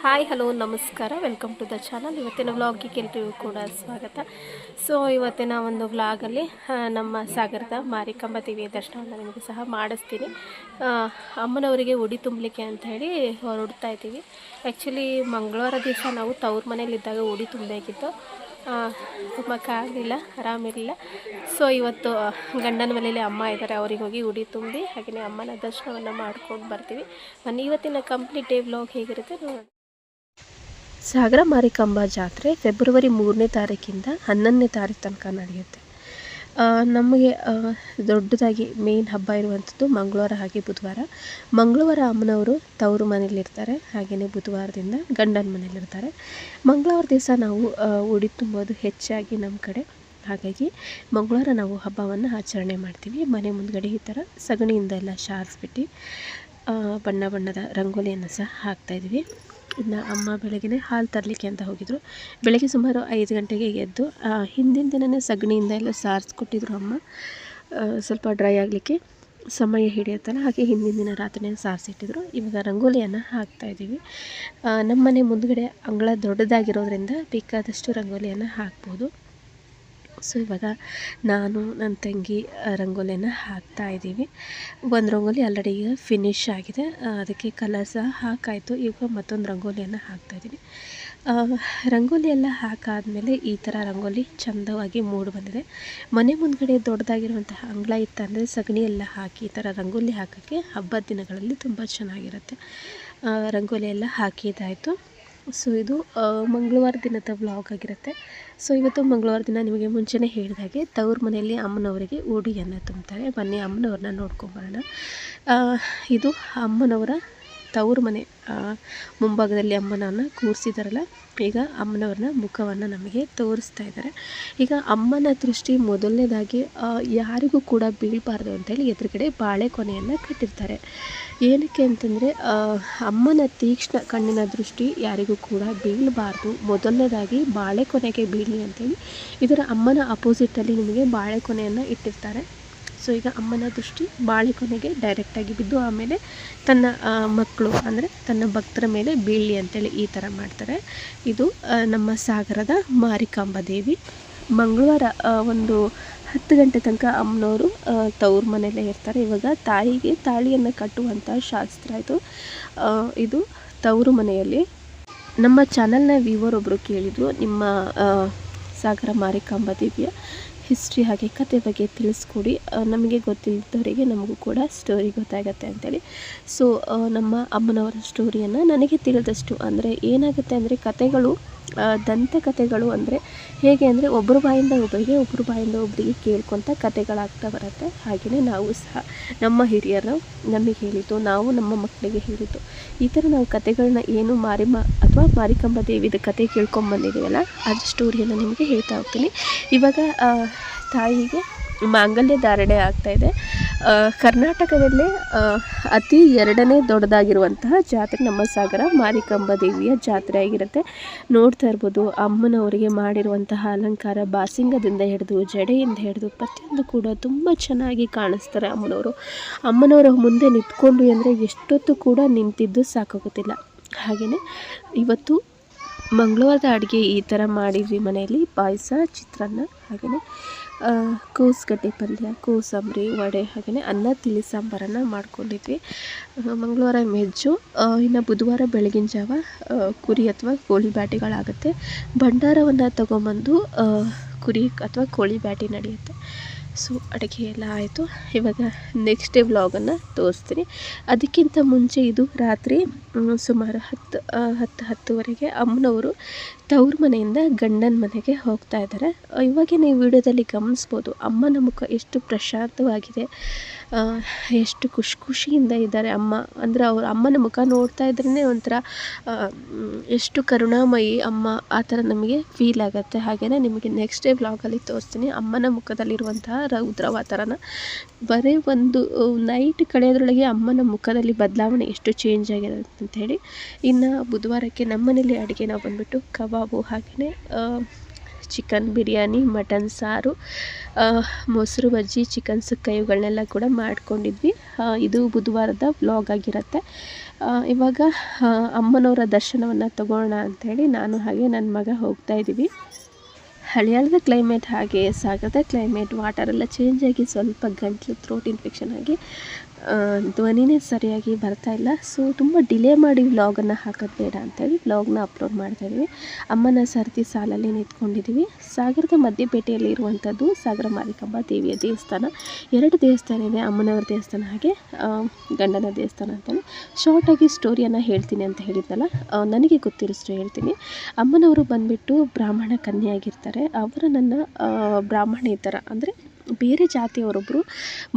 Hi hello ನಮಸ್ಕಾರ. Welcome to the channel ಇವತ್ತಿನ ವ್ಲಾಗಿಗೆ ಎಲ್ರಿಗೂ ಕೂಡ ಸ್ವಾಗತ. ಸೊ ಇವತ್ತಿನ ಒಂದು ವ್ಲಾಗಲ್ಲಿ ನಮ್ಮ ಸಾಗರದ ಮಾರಿಕಂಬ ದೇವಿಯ ದರ್ಶನವನ್ನು ನಿಮಗೆ ಸಹ ಮಾಡಿಸ್ತೀನಿ. ಅಮ್ಮನವರಿಗೆ ಉಡಿ ತುಂಬಲಿಕ್ಕೆ ಅಂತ ಹೇಳಿ ಹೊರಡ್ತಾ ಇದ್ದೀವಿ. ಆ್ಯಕ್ಚುಲಿ ಮಂಗಳವಾರ ದಿವಸ ನಾವು ತವ್ರ ಮನೇಲಿದ್ದಾಗ ಉಡಿ ತುಂಬಬೇಕಿತ್ತು. ತುಂಬಕ್ಕಾಗಲಿಲ್ಲ ಆರಾಮಿರಲಿಲ್ಲ ಸೊ ಇವತ್ತು ಗಂಡನ ಮನೇಲಿ ಅಮ್ಮ ಇದ್ದಾರೆ. ಅವ್ರಿಗೆ ಹೋಗಿ ಉಡಿ ತುಂಬಿ ಹಾಗೆಯೇ ಅಮ್ಮನ ದರ್ಶನವನ್ನು ಮಾಡ್ಕೊಂಡು ಬರ್ತೀವಿ. ಬನ್ನಿ, ಇವತ್ತಿನ ಕಂಪ್ಲೀಟ್ ಡೇ ವ್ಲಾಗ್ ಹೇಗಿರುತ್ತೆ ನೋಡೋಣ. ಸಾಗರ ಮಾರಿಕಾಂಬ ಜಾತ್ರೆ ಫೆಬ್ರವರಿ ಮೂರನೇ ತಾರೀಕಿಂದ ಹನ್ನೊಂದನೇ ತಾರೀಕು ತನಕ ನಡೆಯುತ್ತೆ. ನಮಗೆ ದೊಡ್ಡದಾಗಿ ಮೇನ್ ಹಬ್ಬ ಇರುವಂಥದ್ದು ಮಂಗಳವಾರ ಹಾಗೆ ಬುಧವಾರ. ಮಂಗಳವಾರ ಅಮ್ಮನವರು ತವರು ಮನೇಲಿರ್ತಾರೆ ಹಾಗೆಯೇ ಬುಧವಾರದಿಂದ ಗಂಡನ ಮನೇಲಿರ್ತಾರೆ ಮಂಗಳವಾರ ದಿವಸ ನಾವು ಉಡಿ ತುಂಬೋದು ಹೆಚ್ಚಾಗಿ ನಮ್ಮ ಕಡೆ. ಹಾಗಾಗಿ ಮಂಗಳವಾರ ನಾವು ಹಬ್ಬವನ್ನು ಆಚರಣೆ ಮಾಡ್ತೀವಿ. ಮನೆ ಮುಂದ್ಗಡೆ ಈ ಥರ ಸಗಣಿಯಿಂದ ಎಲ್ಲ ಶಾರಿಸ್ಬಿಟ್ಟು ಬಣ್ಣ ಬಣ್ಣದ ರಂಗೋಲಿಯನ್ನು ಸಹ ಹಾಕ್ತಾಯಿದ್ವಿ ಇನ್ನು ಅಮ್ಮ ಬೆಳಗ್ಗೆ ಹಾಲು ತರಲಿಕ್ಕೆ ಅಂತ ಹೋಗಿದ್ರು. ಬೆಳಗ್ಗೆ ಸುಮಾರು ಐದು ಗಂಟೆಗೆ ಎದ್ದು ಹಿಂದಿನ ದಿನವೇ ಸಗಣಿಯಿಂದ ಎಲ್ಲ ಸಾರಿಸ್ಕೊಟ್ಟಿದ್ರು ಅಮ್ಮ. ಸ್ವಲ್ಪ ಡ್ರೈ ಆಗಲಿಕ್ಕೆ ಸಮಯ ಹಿಡಿಯುತ್ತಲ್ಲ, ಹಾಗೆ ಹಿಂದಿನ ದಿನ ರಾತ್ರಿನೇ ಸಾರಿಸಿಟ್ಟಿದ್ರು. ಇವಾಗ ರಂಗೋಲಿಯನ್ನು ಹಾಕ್ತಾಯಿದ್ದೀವಿ ನಮ್ಮ ಮನೆ ಮುಂದುಗಡೆ ಅಂಗಳ ದೊಡ್ಡದಾಗಿರೋದ್ರಿಂದ ಬೇಕಾದಷ್ಟು ರಂಗೋಲಿಯನ್ನು ಹಾಕ್ಬೋದು. ಸೊ ಇವಾಗ ನಾನು ನನ್ನ ತಂಗಿ ರಂಗೋಲಿಯನ್ನು ಹಾಕ್ತಾ ಇದ್ದೀವಿ. ಒಂದು ರಂಗೋಲಿ ಆಲ್ರೆಡಿ ಈಗ ಫಿನಿಶ್ ಆಗಿದೆ. ಅದಕ್ಕೆ ಕಲರ್ ಸಹ ಹಾಕಾಯಿತು. ಈಗ ಮತ್ತೊಂದು ರಂಗೋಲಿಯನ್ನು ಹಾಕ್ತಾ ಇದ್ದೀನಿ ರಂಗೋಲಿ ಎಲ್ಲ ಹಾಕಾದಮೇಲೆ ಈ ಥರ ರಂಗೋಲಿ ಚಂದವಾಗಿ ಮೂಡಿ ಬಂದಿದೆ. ಮನೆ ಮುಂದ್ಗಡೆ ದೊಡ್ಡದಾಗಿರುವಂತಹ ಅಂಗಳ ಇತ್ತಂದರೆ ಸಗಣಿ ಎಲ್ಲ ಹಾಕಿ ಈ ಥರ ರಂಗೋಲಿ ಹಾಕೋಕ್ಕೆ ಹಬ್ಬದ ದಿನಗಳಲ್ಲಿ ತುಂಬ ಚೆನ್ನಾಗಿರುತ್ತೆ. ರಂಗೋಲಿ ಎಲ್ಲ ಹಾಕಿದ್ದಾಯಿತು. ಸೊ ಇದು ಮಂಗಳವಾರ ದಿನದ ವ್ಲಾಗ್ ಆಗಿರುತ್ತೆ. ಸೊ ಇವತ್ತು ಮಂಗಳವಾರ ದಿನ ನಿಮಗೆ ಮುಂಚೆನೇ ಹೇಳಿದ ಹಾಗೆ ತವ್ರ ಮನೆಯಲ್ಲಿ ಅಮ್ಮನವರಿಗೆ ಉಡಿಯನ್ನು ತುಂಬ್ತಾರೆ ಬನ್ನಿ, ಅಮ್ಮನವ್ರನ್ನ ನೋಡ್ಕೊಂಬರೋಣ. ಇದು ಅಮ್ಮನವರ ತವ್ರ ಮನೆ ಮುಂಭಾಗದಲ್ಲಿ ಅಮ್ಮನವ್ರನ್ನ ಕೂರಿಸಿದಾರಲ್ಲ, ಈಗ ಅಮ್ಮನವ್ರನ್ನ ಮುಖವನ್ನು ನಮಗೆ ತೋರಿಸ್ತಾ ಇದ್ದಾರೆ ಈಗ ಅಮ್ಮನ ದೃಷ್ಟಿ ಮೊದಲನೇದಾಗಿ ಯಾರಿಗೂ ಕೂಡ ಬೀಳಬಾರ್ದು ಅಂತೇಳಿ ಎದುರುಗಡೆ ಬಾಳೆಕೊನೆಯನ್ನು ಕಟ್ಟಿರ್ತಾರೆ. ಏನಕ್ಕೆ ಅಂತಂದರೆ ಅಮ್ಮನ ತೀಕ್ಷ್ಣ ಕಣ್ಣಿನ ದೃಷ್ಟಿ ಯಾರಿಗೂ ಕೂಡ ಬೀಳಬಾರ್ದು. ಮೊದಲನೇದಾಗಿ ಬಾಳೆಕೊನೆಗೆ ಬೀಳಿ ಅಂತೇಳಿ ಇದರ ಅಮ್ಮನ ಅಪೋಸಿಟಲ್ಲಿ ನಿಮಗೆ ಬಾಳೆಕೊನೆಯನ್ನು ಇಟ್ಟಿರ್ತಾರೆ. ಸೊ ಈಗ ಅಮ್ಮನ ದೃಷ್ಟಿ ಬಾಳೆ ಕೊನೆಗೆ ಡೈರೆಕ್ಟಾಗಿ ಬಿದ್ದು ಆಮೇಲೆ ತನ್ನ ಮಕ್ಕಳು ಅಂದರೆ ತನ್ನ ಭಕ್ತರ ಮೇಲೆ ಬೀಳಿ ಅಂತೇಳಿ ಈ ಥರ ಮಾಡ್ತಾರೆ. ಇದು ನಮ್ಮ ಸಾಗರದ ಮಾರಿಕಾಂಬ ದೇವಿ. ಮಂಗಳವಾರ ಒಂದು ಹತ್ತು ಗಂಟೆ ತನಕ ಅಮ್ಮನವರು ತವ್ರ ಮನೆಯಲ್ಲೇ ಇರ್ತಾರೆ. ಇವಾಗ ತಾಯಿಗೆ ತಾಳಿಯನ್ನು ಕಟ್ಟುವಂಥ ಶಾಸ್ತ್ರ ಇದು. ಇದು ತವರು ಮನೆಯಲ್ಲಿ. ನಮ್ಮ ಚಾನಲ್ನ ವ್ಯೂವರ್ ಒಬ್ಬರು ಕೇಳಿದರು, ನಿಮ್ಮ ಸಾಗರ ಮಾರಿಕಾಂಬ ದೇವಿಯ. ಹಿಸ್ಟ್ರಿ ಹಾಗೆ ಕತೆ ಬಗ್ಗೆ ತಿಳಿಸ್ಕೊಡಿ. ನಮಗೆ ಗೊತ್ತಿಲ್ಲದವರಿಗೆ ನಮಗೂ ಕೂಡ ಸ್ಟೋರಿ ಗೊತ್ತಾಗತ್ತೆ ಅಂತೇಳಿ. ಸೊ ನಮ್ಮ ಅಮ್ಮನವರ ಸ್ಟೋರಿಯನ್ನು ನನಗೆ ತಿಳಿದಷ್ಟು ಅಂದರೆ ಏನಾಗುತ್ತೆ ಅಂದರೆ ಕತೆಗಳು ದಂತಕಥೆಗಳು ಅಂದರೆ ಹೇಗೆ ಅಂದರೆ ಒಬ್ಬರ ಬಾಯಿಂದ ಒಬ್ಬರಿಗೆ ಒಬ್ಬರ ಬಾಯಿಂದ ಒಬ್ಬರಿಗೆ ಕೇಳ್ಕೊತ ಕಥೆಗಳಾಗ್ತಾ ಬರುತ್ತೆ. ಹಾಗೆಯೇ ನಾವು ಸಹ ನಮ್ಮ ಹಿರಿಯರು ನಮಗೆ ಹೇಳಿದ್ದು, ನಾವು ನಮ್ಮ ಮಕ್ಕಳಿಗೆ ಹೇಳಿದ್ದು, ಈ ಥರ ನಾವು ಕತೆಗಳನ್ನ ಏನು ಮಾರಿಮ ಅಥವಾ ಮಾರಿಕಂಬ ದೇವಿದ ಕತೆ ಕೇಳ್ಕೊಂಬಂದಿದ್ದೀವಲ್ಲ ಅದು ಸ್ಟೋರಿಯನ್ನು ನಿಮಗೆ ಹೇಳ್ತಾ ಹೋಗ್ತೀನಿ. ಇವಾಗ ತಾಯಿಗೆ ಮಾಂಗಲ್ಯ ಧಾರಣೆ ಆಗ್ತಾಯಿದೆ ಕರ್ನಾಟಕದಲ್ಲೇ ಕರ್ನಾಟಕದಲ್ಲಿ ಅತಿ ಎರಡನೇ ದೊಡ್ಡದಾಗಿರುವಂತಹ ಜಾತ್ರೆ ನಮ್ಮ ಸಾಗರ ಮಾರಿಕಾಂಬ ದೇವಿಯ ಜಾತ್ರೆ ಆಗಿರುತ್ತೆ. ನೋಡ್ತಾ ಇರ್ಬೋದು, ಅಮ್ಮನವರಿಗೆ ಮಾಡಿರುವಂತಹ ಅಲಂಕಾರ ಬಾಸಿಂಗದಿಂದ ಹಿಡಿದು ಜಡೆಯಿಂದ ಹಿಡಿದು ಪ್ರತಿಯೊಂದು ಕೂಡ ತುಂಬ ಚೆನ್ನಾಗಿ ಕಾಣಿಸ್ತಾರೆ ಅಮ್ಮನವರು. ಅಮ್ಮನವರ ಮುಂದೆ ನಿಂತ್ಕೊಂಡು ಅಂದರೆ ಎಷ್ಟೊತ್ತು ಕೂಡ ನಿಂತಿದ್ದು ಸಾಕಾಗುತ್ತಿಲ್ಲ ಹಾಗೆಯೇ ಇವತ್ತು ಮಂಗಳವಾರದ ಅಡುಗೆ ಈ ಥರ ಮಾಡಿದ್ವಿ ಮನೆಯಲ್ಲಿ. ಪಾಯಸ, ಚಿತ್ರಾನ್ನ, ಹಾಗೆಯೇ ಕೋಸುಗಡ್ಡೆ ಪಲ್ಯ ಕೋಸಂಬರಿ ವಡೆ, ಹಾಗೆಯೇ, ಅನ್ನ, ತಿಳಿ ಸಾಂಬಾರನ್ನು ಮಾಡ್ಕೊಂಡಿದ್ವಿ. ಮಂಗಳವಾರ ಮೆಜ್ಜು ಇನ್ನು ಬುಧವಾರ ಬೆಳಗಿನ ಜಾವ ಕುರಿ ಅಥವಾ ಕೋಳಿ ಬ್ಯಾಟಿಗಳಾಗುತ್ತೆ. ಭಂಡಾರವನ್ನು ತಗೊಂಬಂದು ಕುರಿ ಅಥವಾ ಕೋಳಿ ಬ್ಯಾಟಿ ನಡೆಯುತ್ತೆ. ಸೊ, ಅಡುಗೆ ಎಲ್ಲ ಆಯಿತು. ಇವಾಗ ನೆಕ್ಸ್ಟ್ ಡೇ ವ್ಲಾಗನ್ನು ತೋರಿಸ್ತೀನಿ. ಅದಕ್ಕಿಂತ ಮುಂಚೆ ಇದು ರಾತ್ರಿ ಸುಮಾರು ಹತ್ತು ಹತ್ತು, ಹತ್ತುವರೆಗೆ ಅಮ್ಮನವರು ತವ್ರ ಮನೆಯಿಂದ ಗಂಡನ ಮನೆಗೆ ಹೋಗ್ತಾ ಇದ್ದಾರೆ ಇವಾಗಿನ ಈ ವಿಡಿಯೋದಲ್ಲಿ ಗಮನಿಸ್ಬೋದು, ಅಮ್ಮನ ಮುಖ ಎಷ್ಟು ಪ್ರಶಾಂತವಾಗಿದೆ ಎಷ್ಟು ಖುಷಿ ಖುಷಿಯಿಂದ ಇದ್ದಾರೆ ಅಮ್ಮ. ಅಂದರೆ ಅವ್ರ ಅಮ್ಮನ ಮುಖ ನೋಡ್ತಾ ಇದ್ರೇ ಒಂಥರ ಎಷ್ಟು ಕರುಣಾಮಯಿ ಅಮ್ಮ ಆ ಥರ ನಮಗೆ ಫೀಲ್ ಆಗುತ್ತೆ. ಹಾಗೆಯೇ ನಿಮಗೆ ನೆಕ್ಸ್ಟ್ ಡೇ ವ್ಲಾಗಲ್ಲಿ ತೋರಿಸ್ತೀನಿ. ಅಮ್ಮನ ಮುಖದಲ್ಲಿರುವಂತಹ ರೌದ್ರವಾತರನ ಬರೀ ಒಂದು ನೈಟ್ ಕಳೆಯೋದ್ರೊಳಗೆ ಅಮ್ಮನ ಮುಖದಲ್ಲಿ ಬದಲಾವಣೆ ಎಷ್ಟು ಚೇಂಜ್ ಆಗಿದೆ ಹೇಳಿ ಇನ್ನು ಬುಧವಾರಕ್ಕೆ ನಮ್ಮನೇಲಿ ಅಡುಗೆ ಬಂದುಬಿಟ್ಟು ಕಬಾಬು ಹಾಗೆಯೇ ಚಿಕನ್ ಬಿರಿಯಾನಿ, ಮಟನ್ ಸಾರು ಮೊಸರು ಬಜ್ಜಿ, ಚಿಕನ್ ಸುಕ್ಕ ಇವುಗಳನ್ನೆಲ್ಲ ಕೂಡ ಮಾಡ್ಕೊಂಡಿದ್ವಿ. ಇದು ಬುಧವಾರದ ವ್ಲಾಗ್ ಆಗಿರುತ್ತೆ. ಇವಾಗ ಅಮ್ಮನವರ ದರ್ಶನವನ್ನು ತಗೊಳ್ಳೋಣ ಅಂಥೇಳಿ ನಾನು ಹಾಗೆ ನನ್ನ ಮಗ ಹೋಗ್ತಾ ಇದ್ದೀವಿ. ಹಳಿಯಾಳದ ಕ್ಲೈಮೇಟ್ ಹಾಗೆ ಸಾಗರದ ಕ್ಲೈಮೇಟ್ ವಾಟರ್ ಎಲ್ಲ ಚೇಂಜ್ ಆಗಿ ಸ್ವಲ್ಪ ಗಂಟ್ಲು ಥ್ರೋಟ್ ಇನ್ಫೆಕ್ಷನ್ ಆಗಿ ಧ್ವನಿನೇ ಸರಿಯಾಗಿ ಬರ್ತಾ ಇಲ್ಲ. ಸೊ ತುಂಬ ಡಿಲೇ ಮಾಡಿ ವ್ಲಾಗನ್ನು ಹಾಕೋದು ಬೇಡ ಅಂತೇಳಿ ವ್ಲಾಗ್ನ ಅಪ್ಲೋಡ್ ಮಾಡ್ತಾ ಇದ್ದೀವಿ ಅಮ್ಮನ ಸರತಿ ಸಾಲಲ್ಲಿ ನಿಂತ್ಕೊಂಡಿದ್ದೀವಿ ಸಾಗರದ ಮಧ್ಯಪೇಟೆಯಲ್ಲಿ ಇರುವಂಥದ್ದು ಸಾಗರ ಮಾರಿಕಂಬ ದೇವಿಯ ದೇವಸ್ಥಾನ. ಎರಡು ದೇವಸ್ಥಾನ ಇದೆ, ಅಮ್ಮನವರ ದೇವಸ್ಥಾನ ಹಾಗೆ ಗಂಡನ ದೇವಸ್ಥಾನ ಅಂತಲೇ ಶಾರ್ಟಾಗಿ ಸ್ಟೋರಿಯನ್ನು ಹೇಳ್ತೀನಿ ಅಂತ ಹೇಳಿದ್ನಲ್ಲ ನನಗೆ ಗೊತ್ತಿರೋಷ್ಟು ಹೇಳ್ತೀನಿ. ಅಮ್ಮನವರು ಬಂದುಬಿಟ್ಟು ಬ್ರಾಹ್ಮಣ ಕನ್ಯೆಯಾಗಿರ್ತಾರೆ ಅವರು ನನ್ನ ಬ್ರಾಹ್ಮಣೇತರ, ಅಂದರೆ ಬೇರೆ ಜಾತಿಯವರೊಬ್ಬರು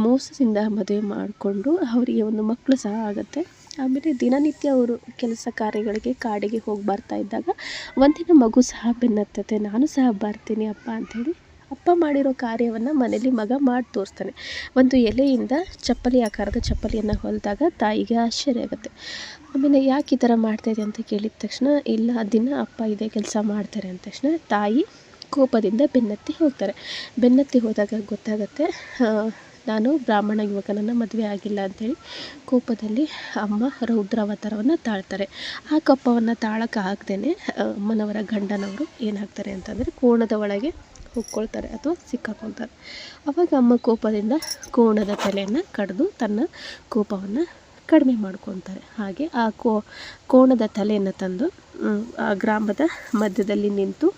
ಮೋಸದಿಂದ ಮದುವೆ ಮಾಡಿಕೊಂಡು ಅವರಿಗೆ ಒಂದು ಮಕ್ಕಳು ಸಹ ಆಗುತ್ತೆ. ಆಮೇಲೆ ದಿನನಿತ್ಯ ಅವರು ಕೆಲಸ ಕಾರ್ಯಗಳಿಗೆ ಕಾಡಿಗೆ ಹೋಗಿ ಬರ್ತಾ ಇದ್ದಾಗ ಒಂದಿನ ಮಗು ಸಹ ಬೆನ್ನತ್ತತೆ ನಾನು ಸಹ ಬರ್ತೀನಿ ಅಪ್ಪ ಅಂಥೇಳಿ ಅಪ್ಪ ಮಾಡಿರೋ ಕಾರ್ಯವನ್ನು ಮನೇಲಿ ಮಗ ಮಾಡಿ ತೋರಿಸ್ತಾನೆ. ಒಂದು ಎಲೆಯಿಂದ ಚಪ್ಪಲಿ ಆಕಾರದ ಚಪ್ಪಲಿಯನ್ನು ಹೊಲಿದಾಗ ತಾಯಿಗೆ ಆಶ್ಚರ್ಯ ಆಗುತ್ತೆ. ಆಮೇಲೆ ಯಾಕೆ ಈ ಥರ ಮಾಡ್ತಾಯಿದೆ ಅಂತ ಕೇಳಿದ ತಕ್ಷಣ, ಇಲ್ಲ, ದಿನ ಅಪ್ಪ ಇದೇ ಕೆಲಸ ಮಾಡ್ತಾರೆ ಅಂದ ತಕ್ಷಣ ತಾಯಿ ಕೋಪದಿಂದ ಬೆನ್ನತ್ತಿ ಹೋಗ್ತಾರೆ. ಬೆನ್ನತ್ತಿ ಹೋದಾಗ ಗೊತ್ತಾಗುತ್ತೆ ನಾನು ಬ್ರಾಹ್ಮಣ ಯುವಕನನ್ನು ಮದುವೆ ಆಗಿಲ್ಲ ಅಂಥೇಳಿ ಕೋಪದಲ್ಲಿ ಅಮ್ಮ ರೌದ್ರಾವತಾರವನ್ನು ತಾಳ್ತಾರೆ. ಆ ಕಪ್ಪವನ್ನು ತಾಳಕ್ಕೆ ಹಾಕ್ದೇ ಅಮ್ಮನವರ ಗಂಡನವರು ಏನಾಗ್ತಾರೆ ಅಂತಂದರೆ ಕೋಣದ ಒಳಗೆ ಹೊಕ್ಕೊಳ್ತಾರೆ ಅಥವಾ ಸಿಕ್ಕಾಕೊಳ್ತಾರೆ ಅವಾಗ ಅಮ್ಮ ಕೋಪದಿಂದ ಕೋಣದ ತಲೆಯನ್ನು ಕಡಿದು ತನ್ನ ಕೋಪವನ್ನು ಕಡಿಮೆ ಮಾಡ್ಕೊತಾರೆ. ಹಾಗೆ ಆ ಕೋಣದ ತಲೆಯನ್ನು ತಂದು ಆ ಗ್ರಾಮದ ಮಧ್ಯದಲ್ಲಿ ನಿಂತು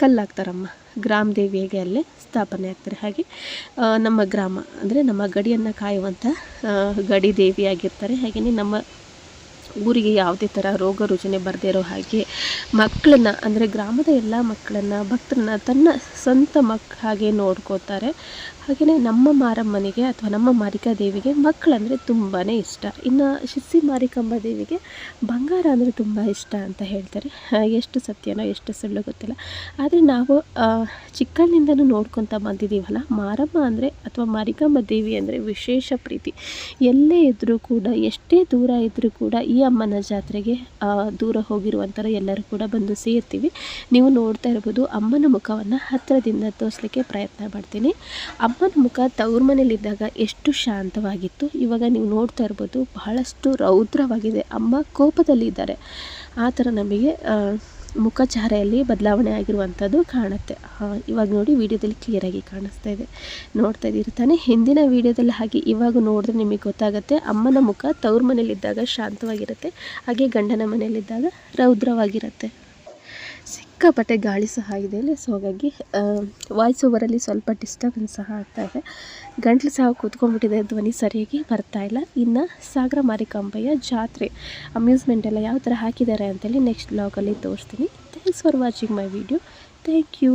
ಕಲ್ಲಾಗ್ತಾರಮ್ಮ. ಗ್ರಾಮ ದೇವಿಯಾಗಿ ಅಲ್ಲೇ ಸ್ಥಾಪನೆ ಆಗ್ತಾರೆ. ಹಾಗೆ ನಮ್ಮ ಗ್ರಾಮ, ಅಂದರೆ ನಮ್ಮ ಗಡಿಯನ್ನು ಕಾಯುವಂಥ ಗಡಿ ದೇವಿಯಾಗಿರ್ತಾರೆ. ಹಾಗೆಯೇ ನಮ್ಮ ಊರಿಗೆ ಯಾವುದೇ ಥರ ರೋಗ ರುಜಿನ ಬರದೇ ಇರೋ ಹಾಗೆ ಮಕ್ಕಳನ್ನ, ಅಂದರೆ ಗ್ರಾಮದ ಎಲ್ಲ ಮಕ್ಕಳನ್ನು, ಭಕ್ತರನ್ನ ತನ್ನ ಸ್ವಂತ ಮಕ್, ಹಾಗೆ ನೋಡ್ಕೋತಾರೆ ಹಾಗೆಯೇ ನಮ್ಮ ಮಾರಮ್ಮನಿಗೆ ಅಥವಾ ನಮ್ಮ ಮಾರಿಕಾ ದೇವಿಗೆ ಮಕ್ಕಳಂದರೆ ತುಂಬಾ ಇಷ್ಟ. ಇನ್ನು ಶಿರ್ಸಿ ಮಾರಿಕಾಂಬ ದೇವಿಗೆ ಬಂಗಾರ ಅಂದರೆ ತುಂಬ ಇಷ್ಟ ಅಂತ ಹೇಳ್ತಾರೆ. ಎಷ್ಟು ಸತ್ಯನೋ ಎಷ್ಟು ಸುಳ್ಳು ಗೊತ್ತಿಲ್ಲ. ಆದರೆ ನಾವು ಚಿಕ್ಕಂದಿಂದನೂ ನೋಡ್ಕೊತ ಬಂದಿದ್ದೀವಲ್ಲ, ಮಾರಮ್ಮ ಅಂದರೆ ಅಥವಾ ಮಾರಿಕಾಂಬ ದೇವಿ ಅಂದರೆ ವಿಶೇಷ ಪ್ರೀತಿ. ಎಲ್ಲೇ ಇದ್ದರೂ ಕೂಡ, ಎಷ್ಟೇ ದೂರ ಇದ್ದರೂ ಕೂಡ ಅಮ್ಮನ ಜಾತ್ರೆಗೆ ದೂರ ಹೋಗಿರುವಂಥ ಎಲ್ಲರೂ ಕೂಡ ಬಂದು ಸೇರ್ತೀವಿ. ನೀವು ನೋಡ್ತಾ ಇರ್ಬೋದು, ಅಮ್ಮನ ಮುಖವನ್ನು ಹತ್ತಿರದಿಂದ ತೋರಿಸ್ಲಿಕ್ಕೆ ಪ್ರಯತ್ನ ಮಾಡ್ತೀನಿ. ಅಮ್ಮನ ಮುಖ ತವ್ರ ಮನೇಲಿದ್ದಾಗ ಎಷ್ಟು ಶಾಂತವಾಗಿತ್ತು. ಇವಾಗ ನೀವು ನೋಡ್ತಾ ಇರ್ಬೋದು, ಬಹಳಷ್ಟು ರೌದ್ರವಾಗಿದೆ. ಅಮ್ಮ ಕೋಪದಲ್ಲಿದ್ದಾರೆ. ಆ ಥರ ನಮಗೆ ಮುಖಚಹರೆಯಲ್ಲಿ ಬದಲಾವಣೆ ಆಗಿರುವಂಥದ್ದು ಕಾಣುತ್ತೆ. ಇವಾಗ ನೋಡಿ ವಿಡಿಯೋದಲ್ಲಿ ಕ್ಲಿಯರಾಗಿ ಕಾಣಿಸ್ತಾ ಇದೆ. ನೋಡ್ತಾ ಇದ್ದೀರಿ ತಾನೇ? ಹಿಂದಿನ ವಿಡಿಯೋದಲ್ಲಿ ಹಾಗೆ ಇವಾಗ ನೋಡಿದ್ರೆ ನಿಮಗೆ ಗೊತ್ತಾಗುತ್ತೆ, ಅಮ್ಮನ ಮುಖ ತವ್ರ ಮನೇಲಿದ್ದಾಗ ಶಾಂತವಾಗಿರುತ್ತೆ, ಹಾಗೆ ಗಂಡನ ಮನೇಲಿದ್ದಾಗ ರೌದ್ರವಾಗಿರುತ್ತೆ. ಸಿಕ್ಕಾಪಟ್ಟೆ ಗಾಳಿ ಸಹ ಇದೆ ಇಲ್ಲಿ ಸೊ ಹಾಗಾಗಿ ವಾಯ್ಸ್ ಓವರಲ್ಲಿ ಸ್ವಲ್ಪ ಡಿಸ್ಟರ್ಬೆನ್ಸ್ ಸಹ ಆಗ್ತಾ ಇದೆ. ಗಂಟ್ಲು ಸಹ ಕೂತ್ಕೊಂಡ್ಬಿಟ್ಟಿದೆ ಧ್ವನಿ ಸರಿಯಾಗಿ ಬರ್ತಾ ಇಲ್ಲ. ಇನ್ನು ಸಾಗರ ಮಾರಿಕಾಂಬಯ್ಯ ಜಾತ್ರೆ ಅಮ್ಯೂಸ್ಮೆಂಟ್ ಎಲ್ಲ ಯಾವ ಥರ ಹಾಕಿದ್ದಾರೆ ಅಂತೇಳಿ ನೆಕ್ಸ್ಟ್ ಬ್ಲಾಗಲ್ಲಿ ತೋರಿಸ್ತೀನಿ. Thanks for watching my video thank you